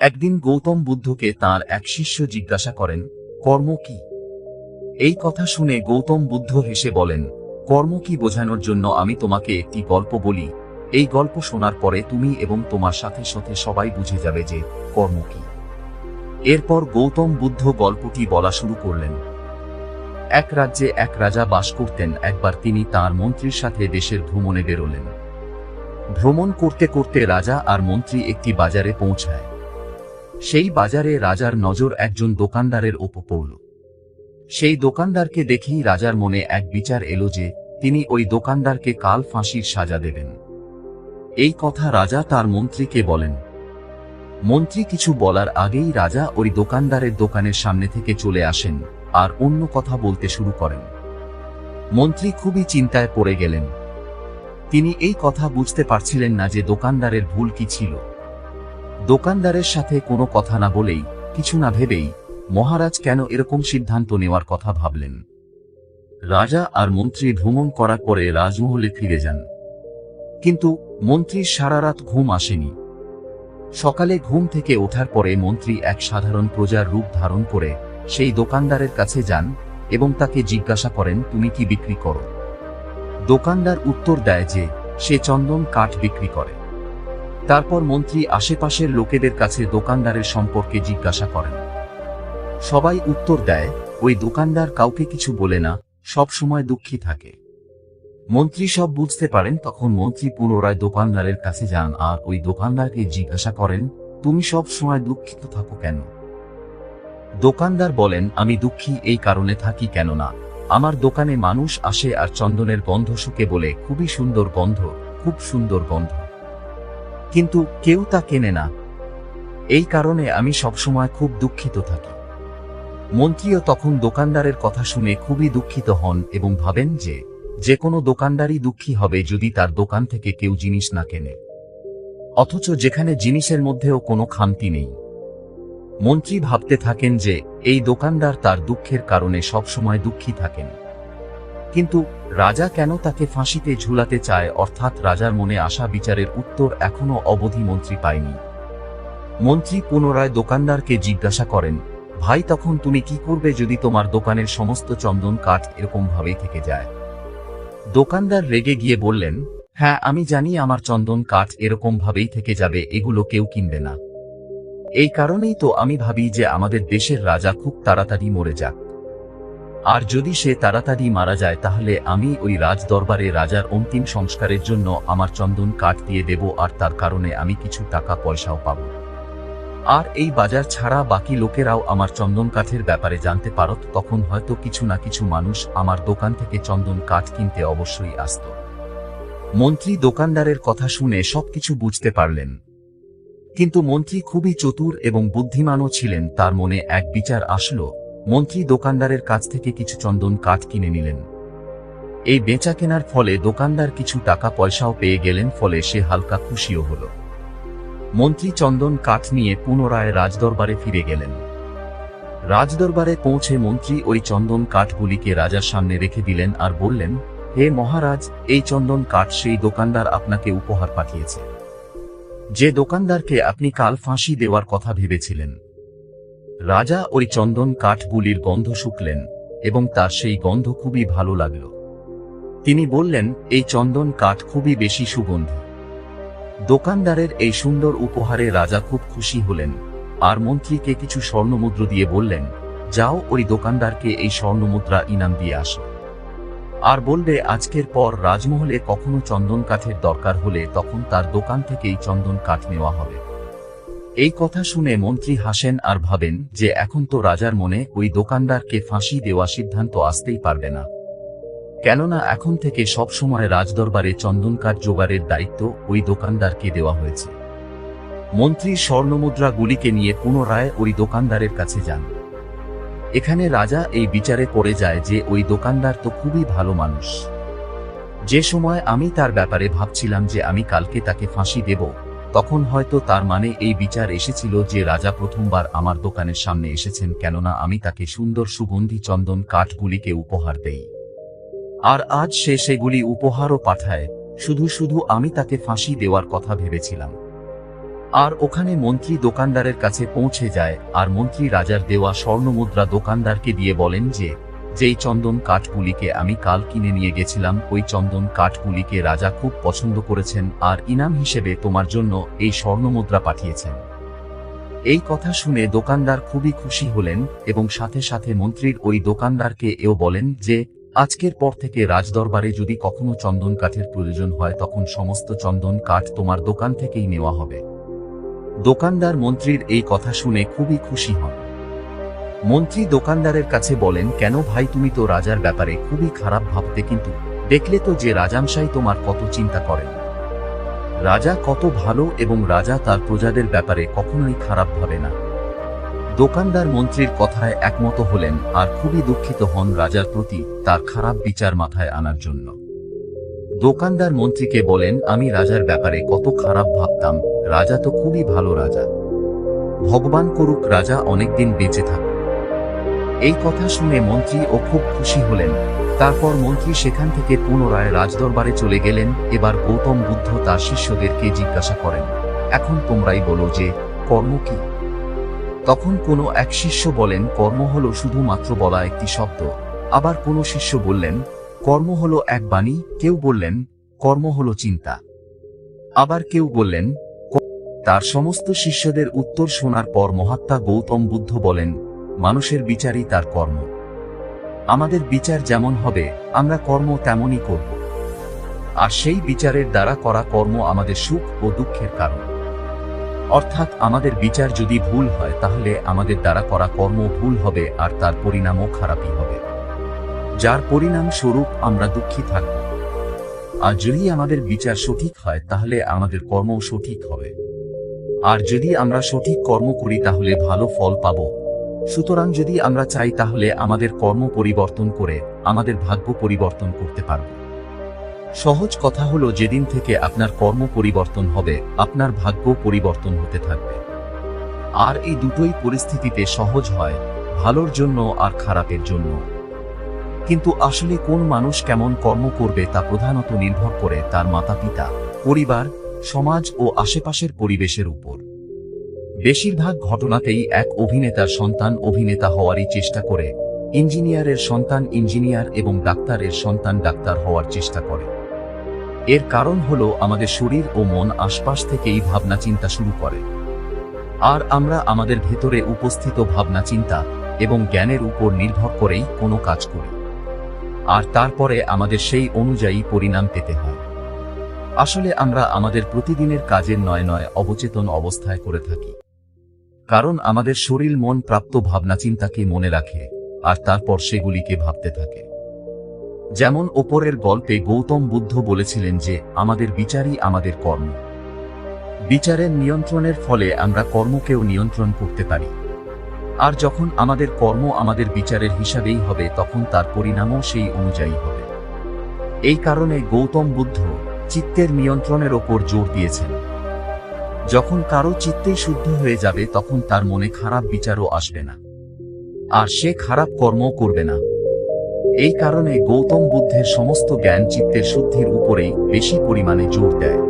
একদিন গৌতম বুদ্ধকে তার এক শিষ্য জিজ্ঞাসা করেন, কর্ম কি? এই কথা শুনে গৌতম বুদ্ধ হেসে বলেন, কর্ম কি বোঝানোর জন্য আমি তোমাকে একটি গল্প বলি। এই গল্প শোনার পরে তুমি এবং তোমার সাথে সাথে সবাই বুঝে যাবে যে কর্ম কি। এরপর গৌতম বুদ্ধ গল্পটি বলা শুরু করলেন। এক রাজ্যে এক রাজা বাস করতেন, একবার তিনি তার মন্ত্রীর সাথে দেশের ভ্রমণে বেরোলেন। ভ্রমণ করতে করতে রাজা আর মন্ত্রী একটি বাজারে পৌঁছায়। সেই বাজারে রাজার নজর একজন দোকানদারের ওপর পড়ল। সেই দোকানদারকে দেখেই রাজার মনে এক বিচার এলো যে, তিনি ওই দোকানদারকে কাল ফাঁসির সাজা দেবেন। এই কথা রাজা তার মন্ত্রীকে বলেন। মন্ত্রী কিছু বলার আগেই রাজা ওই দোকানদারের দোকানের সামনে থেকে চলে আসেন আর অন্য কথা বলতে শুরু করেন। মন্ত্রী খুবই চিন্তায় পড়ে গেলেন। তিনি এই কথা বুঝতে পারছিলেন না যে দোকানদারের ভুল কি ছিল। দোকানদারের সাথে কোনো কথা না বলেই, কিছু না ভেবেই, মহারাজ কেন এরকম সিদ্ধান্ত নেওয়ার কথা ভাবলেন। রাজা আর মন্ত্রী ভ্রমণ করার পরে রাজমহলে ফিরে যান। কিন্তু মন্ত্রী সারা রাত ঘুম আসেনি। সকালে ঘুম থেকে ওঠার পরে মন্ত্রী এক সাধারণ প্রজার রূপ ধারণ করে সেই দোকানদারের কাছে যান এবং তাকে জিজ্ঞাসা করেন, তুমি কি বিক্রি করো? দোকানদার উত্তর দেয় যে, সে চন্দন কাঠ বিক্রি করে। তারপর মন্ত্রী আশেপাশের লোকেদের কাছে দোকানদারের সম্পর্কে জিজ্ঞাসা করেন। সবাই উত্তর দেয়, ওই দোকানদার কাউকে কিছু বলে না, সব সময় দুঃখী থাকে। মন্ত্রী সব বুঝতে পারেন, তখন মন্ত্রী পুনরায় দোকানদারের কাছে যান আর ওই দোকানদারকে জিজ্ঞাসা করেন, তুমি সব সময় দুঃখিত থাকো কেন? দোকানদার বলেন, আমি দুঃখী এই কারণে থাকি কেননা, আমার দোকানে মানুষ আসে আর চন্দনের গন্ধ শুকে বলে, খুবই সুন্দর গন্ধ, খুব সুন্দর গন্ধ। কিন্তু কেউ তা কেনে না। এই কারণে আমি সবসময় খুব দুঃখিত থাকি। মন্ত্রীও তখন দোকানদারের কথা শুনে খুবই দুঃখিত হন এবং ভাবেন যে যে কোনো দোকানদারই দুঃখী হবে যদি তার দোকান থেকে কেউ জিনিস না কেনে। অথচ যেখানে জিনিসের মধ্যেও কোনো খামতি নেই। মন্ত্রী ভাবতে থাকেন যে, এই দোকানদার তার দুঃখের কারণে সবসময় দুঃখী থাকেন। কিন্তু রাজা কেন তাকে ফাঁসিতে ঝুলাতে চায় অর্থাৎ রাজার মনে আসা বিচারের উত্তর এখনও অবধি মন্ত্রী পায়নি। মন্ত্রী পুনরায় দোকানদারকে জিজ্ঞাসা করেন, ভাই, তখন তুমি কি করবে যদি তোমার দোকানের সমস্ত চন্দন কাঠ এরকম ভাবেই থেকে যায়? দোকানদার রেগে গিয়ে বললেন হ্যাঁ আমি জানি আমার চন্দন কাঠ এরকম ভাবেই থেকে যাবে, এগুলো কেউ কিনবে না। এই কারণেই তো আমি ভাবি যে আমাদের দেশের রাজা খুব তাড়াতাড়ি মরে যাক। আর যদি সে তাড়াতাড়ি মারা যায় তাহলে আমি ওই রাজ দরবারে রাজার অন্তিম সংস্কারের জন্য আমার চন্দন কাঠ দিয়ে দেব আর তার কারণে আমি কিছু টাকা পয়সাও পাব। আর এই বাজার ছাড়া বাকি লোকেরাও আমার চন্দন কাঠের ব্যাপারে জানতে পারত, তখন হয়তো কিছু না কিছু মানুষ আমার দোকান থেকে চন্দন কাঠ কিনতে অবশ্যই আসত। মন্ত্রী দোকানদারের কথা শুনে সবকিছু বুঝতে পারলেন। কিন্তু মন্ত্রী খুবই চতুর এবং বুদ্ধিমানও ছিলেন, তার মনে এক বিচার আসলো মন্ত্রী দোকানদারের কাছ থেকে কিছু চন্দন কাঠ কিনে নিলেন। এই বেচা কেনার ফলে দোকানদার কিছু টাকা পয়সাও পেয়ে গেলেন, ফলে সে হালকা খুশিও হল। মন্ত্রী চন্দন কাঠ নিয়ে পুনরায় রাজদরবারে ফিরে গেলেন। রাজদরবারে পৌঁছে মন্ত্রী ওই চন্দন কাঠগুলিকে রাজার সামনে রেখে দিলেন আর বললেন, হে মহারাজ, এই চন্দন কাঠ সেই দোকানদার আপনাকে উপহার পাঠিয়েছে। যে দোকানদারকে আপনি কাল ফাঁসি দেওয়ার কথা ভেবেছিলেন রাজা ওই চন্দন কাঠগুলির গন্ধ শুকলেন এবং তার সেই গন্ধ খুবই ভালো লাগল। তিনি বললেন, এই চন্দন কাঠ খুবই বেশি সুগন্ধি। দোকানদারের এই সুন্দর উপহারে রাজা খুব খুশি হলেন আর মন্ত্রীকে কিছু স্বর্ণমুদ্র দিয়ে বললেন, যাও ওই দোকানদারকে এই স্বর্ণমুদ্রা ইনাম দিয়ে আসো। আর বলবে, আজকের পর রাজমহলে কখনো চন্দন কাঠের দরকার হলে তখন তার দোকান থেকেই চন্দন কাঠ নেওয়া হবে। এই কথা শুনে মন্ত্রী হাসেন আর ভাবেন যে এখন তো রাজার মনে ওই দোকানদারকে ফাঁসি দেওয়া সিদ্ধান্ত আসতেই পারবে না। কেননা এখন থেকে সব সময় রাজদরবারে চন্দনকার জোগাড়ের দায়িত্ব ওই দোকানদারকে দেওয়া হয়েছে। মন্ত্রী স্বর্ণমুদ্রাগুলিকে নিয়ে পুনরায় ওই দোকানদারের কাছে যান। এখানে রাজা এই বিচারে পড়ে যায় যে ওই দোকানদার তো খুবই ভালো মানুষ। যে সময় আমি তার ব্যাপারে ভাবছিলাম যে আমি কালকে তাকে ফাঁসি দেব তখন হয়তো তার মানে এই বিচার এসেছিল যে রাজা প্রথমবার আমার দোকানের সামনে এসেছেন কেননা আমি তাকে সুন্দর সুগন্ধি চন্দন কাঠগুলিকে উপহার দেই। আর আজ সে সেগুলি উপহারও পাঠায়, শুধু শুধু আমি তাকে ফাঁসি দেওয়ার কথা ভেবেছিলাম। আর ওখানে মন্ত্রী দোকানদারের কাছে পৌঁছে যায়, আর মন্ত্রী রাজার দেওয়া স্বর্ণমুদ্রা দোকানদারকে দিয়ে বলেন যে যেই চন্দন কাঠগুলিকে আমি কাল কিনে নিয়ে গেছিলাম, ওই চন্দন কাঠগুলিকে রাজা খুব পছন্দ করেছেন আর ইনাম হিসেবে তোমার জন্য এই স্বর্ণমুদ্রা পাঠিয়েছেন। এই কথা শুনে দোকানদার খুবই খুশি হলেন এবং সাথে সাথে মন্ত্রীর ওই দোকানদারকে এও বলেন যে, আজকের পর থেকে রাজদরবারে যদি কখনো চন্দন কাঠের প্রয়োজন হয়, তখন সমস্ত চন্দন কাঠ তোমার দোকান থেকেই নেওয়া হবে। দোকানদার মন্ত্রীর এই কথা শুনে খুবই খুশি হন। মন্ত্রী দোকানদারের কাছে বলেন, কেন ভাই তুমি তো রাজার ব্যাপারে খুবই খারাপ ভাবতে কিন্তু দেখলে তো যে রাজামশাই তোমার কত চিন্তা করেন। রাজা কত ভালো এবং রাজা তার প্রজাদের ব্যাপারে কখনোই খারাপ ভাবে না। দোকানদার মন্ত্রীর কথায় একমত হলেন আর খুবই দুঃখিত হন রাজার প্রতি তার খারাপ বিচার মাথায় আনার জন্য। দোকানদার মন্ত্রীকে বলেন, আমি রাজার ব্যাপারে কত খারাপ ভাবতাম, রাজা তো খুবই ভালো রাজা। ভগবান করুক রাজা অনেকদিন বেঁচে থাকুক। এই কথা শুনে মন্ত্রী ও খুব খুশি হলেন। তারপর মন্ত্রী সেখান থেকে পুনরায় রাজদরবারে চলে গেলেন, এবার গৌতম বুদ্ধ তার শিষ্যদেরকে জিজ্ঞাসা করেন, এখন তোমরাই বলো যে, কর্ম কি? তখন কোনো এক শিষ্য বলেন, কর্ম হল শুধুমাত্র বলা একটি শব্দ। আবার কোনো শিষ্য বললেন, কর্ম হল এক বাণী। কেউ বললেন, কর্ম হল চিন্তা। আবার কেউ বললেন তার সমস্ত শিষ্যদের উত্তর শোনার পর মহাত্মা গৌতম বুদ্ধ বলেন মানুষের বিচারই তার কর্ম। আমাদের বিচার যেমন হবে, আমরা কর্ম তেমনই করব। আর সেই বিচারের দ্বারা করা কর্ম আমাদের সুখ ও দুঃখের কারণ। অর্থাৎ আমাদের বিচার যদি ভুল হয়, তাহলে আমাদের দ্বারা করা কর্ম ভুল হবে আর তার পরিণামও খারাপই হবে। যার পরিণাম স্বরূপ আমরা দুঃখী থাকব। আর যদি আমাদের বিচার সঠিক হয়, তাহলে আমাদের কর্ম সঠিক হবে। আর যদি আমরা সঠিক কর্ম করি, তাহলে ভালো ফল পাব। সুতরাং যদি আমরা চাই তাহলে আমাদের কর্ম পরিবর্তন করে আমাদের ভাগ্য পরিবর্তন করতে পারব। সহজ কথা হলো যেদিন থেকে আপনার কর্ম পরিবর্তন হবে, আপনার ভাগ্য পরিবর্তন হতে থাকবে। আর এই দুটোই পরিস্থিতিতে সহজ হয়, ভালোর জন্য আর খারাপের জন্য। কিন্তু আসলে কোন মানুষ কেমন কর্ম করবে তা প্রধানত নির্ভর করে তার মাতা পিতা পরিবার, সমাজ ও আশেপাশের পরিবেশের উপর। বেশিরভাগ ঘটনাতেই এক অভিনেতার সন্তান অভিনেতা হওয়ারই চেষ্টা করে। ইঞ্জিনিয়ারের সন্তান ইঞ্জিনিয়ার এবং ডাক্তারের সন্তান ডাক্তার হওয়ার চেষ্টা করে। এর কারণ হল আমাদের শরীর ও মন আশপাশ থেকেই ভাবনা চিন্তা শুরু করে। আর আমরা আমাদের ভেতরে উপস্থিত ভাবনা চিন্তা এবং জ্ঞানের উপর নির্ভর করেই কোনো কাজ করি। আর তারপরে আমাদের সেই অনুযায়ী পরিণাম পেতে হয়। আসলে আমরা আমাদের প্রতিদিনের কাজের নয় নয় অবচেতন অবস্থায় করে থাকি। কারণ আমাদের শরীর মন প্রাপ্ত ভাবনা চিন্তাকে মনে রাখে, আর তারপর সেগুলিকে ভাবতে থাকে। যেমন ওপরের গল্পে গৌতম বুদ্ধ বলেছিলেন যে, আমাদের বিচারই আমাদের কর্ম। বিচারের নিয়ন্ত্রণের ফলে আমরা কর্মকেও নিয়ন্ত্রণ করতে পারি। আর যখন আমাদের কর্ম আমাদের বিচারের হিসাবেই হবে, তখন তার পরিণামও সেই অনুযায়ী হবে। এই কারণে গৌতম বুদ্ধ চিত্তের নিয়ন্ত্রণের ওপর জোর দিয়েছেন। যখন কারও চিত্তে শুদ্ধ হয়ে যাবে তখন তার মনে খারাপ বিচারও আসবে না। আর সে খারাপ কর্ম করবে না। এই কারণে গৌতম বুদ্ধের সমস্ত জ্ঞান চিত্তের শুদ্ধির উপরেই বেশি পরিমাণে জোর দেয়।